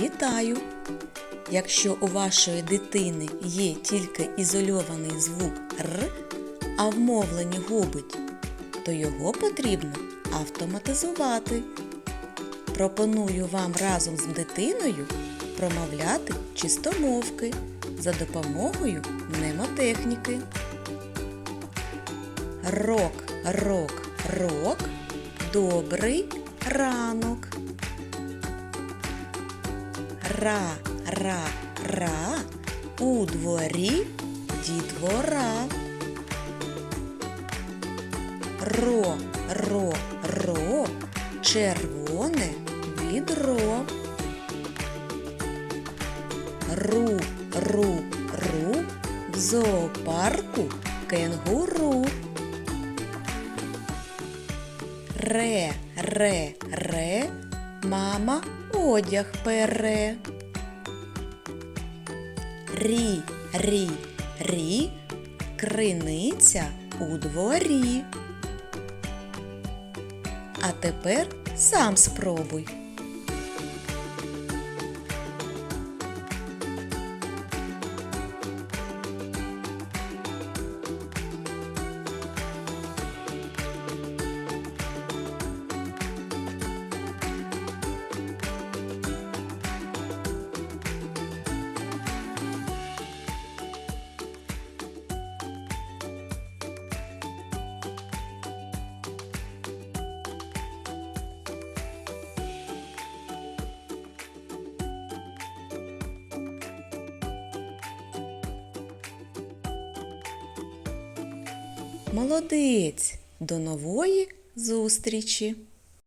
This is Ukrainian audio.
Вітаю! Якщо у вашої дитини є тільки ізольований звук Р, а в мовленні губить, то його потрібно автоматизувати. Пропоную вам разом з дитиною промовляти чистомовки за допомогою мнемотехніки. Рок, рок, рок, добрий ранок. Ра, ра, ра, у дворі дітвора. Ро, ро, ро, червоне відро. Ру, ру, ру, в зоопарку кенгуру. Ре, ре, ре, мама одяг пере. Рі, рі, рі, криниця у дворі. А тепер сам спробуй. Молодець! До нової зустрічі!